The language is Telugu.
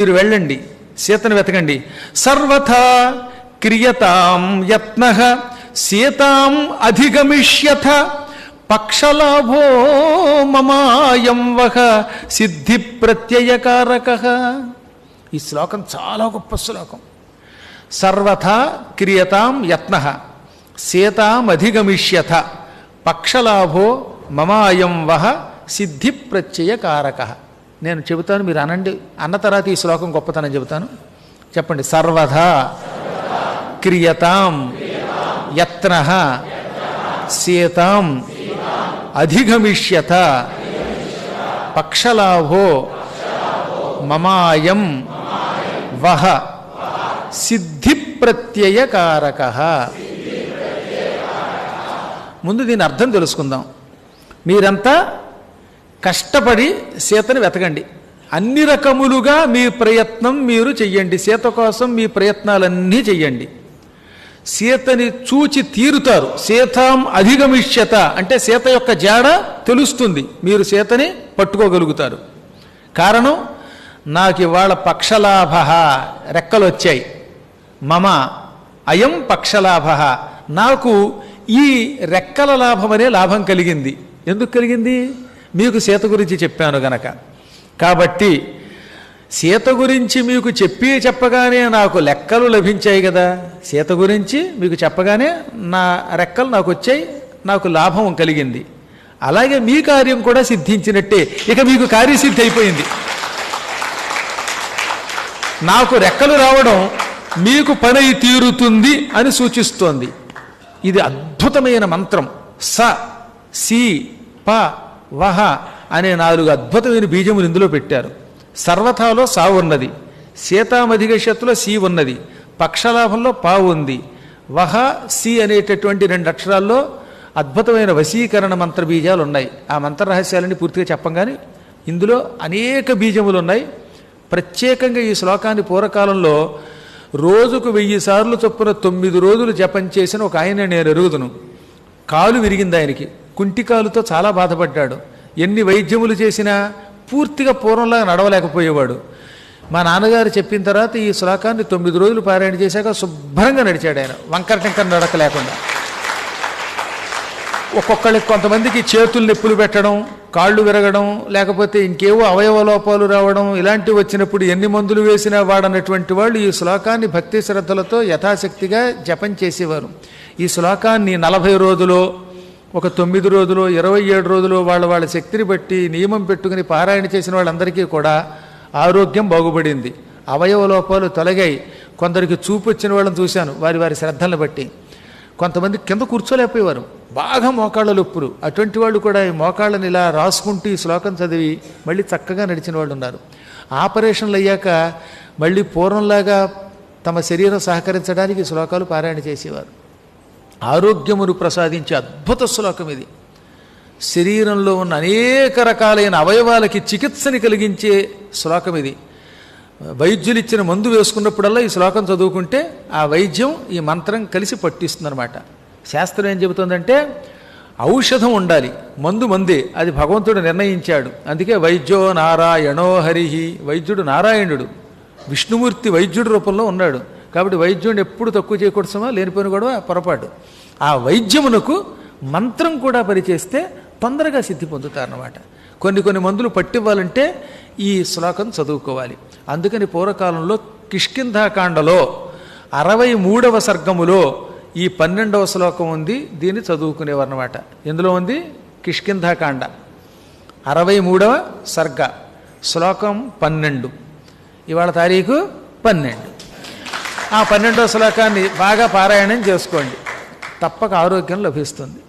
మీరు వెళ్ళండి సీతను వెతకండి. సర్వథా క్రియతాం యత్న సీతాం అధిగమిష్యథ పక్షలాభో మమాయం వహ సిద్ధి ప్రత్యయకారక ఈ శ్లోకం చాలా గొప్ప శ్లోకం. సర్వథా క్రియతాం యత్న సీతాం అధిగమిష్యథ పక్షలాభో మమాయం వహ సిద్ధి ప్రత్యయకారక నేను చెబుతాను మీరు అనండి. అన్న తర్వాత ఈ శ్లోకం గొప్పతనం చెబుతాను. చెప్పండి సర్వథా క్రియతాం యత్న సీతాం అధిగమిష్యత పక్షలాభో మమాయం వహ సిద్ధి ప్రత్యయకారక ముందు దీని అర్థం తెలుసుకుందాం. మీరంతా కష్టపడి సీతని వెతకండి. అన్ని రకములుగా మీ ప్రయత్నం మీరు చెయ్యండి. సీత కోసం మీ ప్రయత్నాలన్నీ చెయ్యండి. సీతని చూచి తీరుతారు. సీతాం అధిగమిష్యత. అంటే సీత యొక్క జాడ తెలుస్తుంది. మీరు సీతని పట్టుకోగలుగుతారు. కారణం నాకు ఇవాళ పక్షలాభ రెక్కలు వచ్చాయి మమ అయం పక్షలాభ. నాకు ఈ రెక్కల లాభం అనే లాభం కలిగింది. ఎందుకు కలిగింది? మీకు సీత గురించి చెప్పాను గనక. కాబట్టి సీత గురించి మీకు చెప్పి చెప్పగానే నాకు లెక్కలు లభించాయి కదా. సీత గురించి మీకు చెప్పగానే నా రెక్కలు నాకు వచ్చాయి నాకు లాభం కలిగింది. అలాగే మీ కార్యం కూడా సిద్ధించినట్టే. ఇక మీకు కార్యసిద్ధి అయిపోయింది. నాకు రెక్కలు రావడం మీకు పని తీరుతుంది అని సూచిస్తోంది. ఇది అద్భుతమైన మంత్రం. స సి ప వహ అనే నాలుగు అద్భుతమైన బీజములు ఇందులో పెట్టారు. సర్వథాలో సా ఉన్నది. సీతామధిగషత్తులో సి ఉన్నది. పక్షలాభంలో పా ఉంది. వహ సి అనేటటువంటి రెండు అక్షరాల్లో అద్భుతమైన వశీకరణ మంత్ర బీజాలు ఉన్నాయి. ఆ మంత్ర రహస్యాలని పూర్తిగా చెప్పంగానే ఇందులో అనేక బీజములు ఉన్నాయి. ప్రత్యేకంగా ఈ శ్లోకాన్ని పూర్వకాలంలో రోజుకు వెయ్యి సార్లు చొప్పున తొమ్మిది రోజులు జపం చేసిన ఒక ఆయన నేను ఎరుగుదును. కాలు విరిగింది ఆయనకి. కుంటికాలుతో చాలా బాధపడ్డాడు. ఎన్ని వైద్యములు చేసినా పూర్తిగా పూర్వంలా నడవలేకపోయేవాడు. మా నాన్నగారు చెప్పిన తర్వాత ఈ శ్లోకాన్ని తొమ్మిది రోజులు పారాయణ చేశాక శుభ్రంగా నడిచాడు ఆయన. వంకర టెంకర నడక లేకుండా. ఒక్కొక్కళ్ళకి కొంతమందికి చేతులు నొప్పులు పెట్టడం కాళ్ళు విరగడం లేకపోతే ఇంకేవో అవయవ లోపాలు రావడం ఇలాంటివి వచ్చినప్పుడు ఎన్ని మందులు వేసినా వాడనటువంటి వాళ్ళు ఈ శ్లోకాన్ని భక్తి శ్రద్ధలతో యథాశక్తిగా జపం చేసేవారు. ఈ శ్లోకాన్ని నలభై రోజులో ఒక తొమ్మిది రోజులు ఇరవై ఏడు రోజులు వాళ్ళ వాళ్ళ శక్తిని బట్టి నియమం పెట్టుకుని పారాయణ చేసిన వాళ్ళందరికీ కూడా ఆరోగ్యం బాగుపడింది. అవయవ లోపాలు తొలగాయి. కొందరికి చూపు వచ్చిన వాళ్ళని చూశాను. వారి వారి శ్రద్ధలను బట్టి. కొంతమంది కింద కూర్చోలేకపోయేవారు. బాగా మోకాళ్ళ లొప్పులు అటువంటి వాళ్ళు కూడా ఈ మోకాళ్ళని ఇలా రాసుకుంటూ ఈ శ్లోకం చదివి మళ్ళీ చక్కగా నడిచిన వాళ్ళు ఉన్నారు. ఆపరేషన్లు అయ్యాక మళ్ళీ పూర్వంలాగా తమ శరీరం సహకరించడానికి శ్లోకాలు పారాయణ చేసేవారు. ఆరోగ్యమును ప్రసాదించే అద్భుత శ్లోకం ఇది. శరీరంలో ఉన్న అనేక రకాలైన అవయవాలకి చికిత్సని కలిగించే శ్లోకం ఇది. వైద్యులు ఇచ్చిన మందు వేసుకున్నప్పుడల్లా ఈ శ్లోకం చదువుకుంటే ఆ వైద్యం ఈ మంత్రం కలిసి పట్టిస్తుందనమాట శాస్త్రం ఏం చెబుతుందంటే ఔషధం ఉండాలి మందు మందే అది భగవంతుడు నిర్ణయించాడు. అందుకే వైద్యో నారాయణో హరిహి వైద్యుడు నారాయణుడు విష్ణుమూర్తి వైద్యుడి రూపంలో ఉన్నాడు. కాబట్టి వైద్యుడిని ఎప్పుడు తక్కువ చేయకూడసమా? లేనిపోయిన కూడా పొరపాటు. ఆ వైద్యమునకు మంత్రం కూడా పరిచేస్తే తొందరగా సిద్ధి పొందుతారన్నమాట. కొన్ని కొన్ని మందులు పట్టివ్వాలంటే ఈ శ్లోకం చదువుకోవాలి. అందుకని పూర్వకాలంలో కిష్కింధాకాండలో అరవై మూడవ సర్గములో ఈ పన్నెండవ శ్లోకం ఉంది దీన్ని చదువుకునేవారనమాట ఎందులో ఉంది? కిష్కింధాకాండ. అరవై మూడవ సర్గ. శ్లోకం పన్నెండు. ఇవాళ తారీఖు పన్నెండు. ఆ పన్నెండో శ్లోకాన్ని బాగా పారాయణం చేసుకోండి. తప్పక ఆరోగ్యం లభిస్తుంది.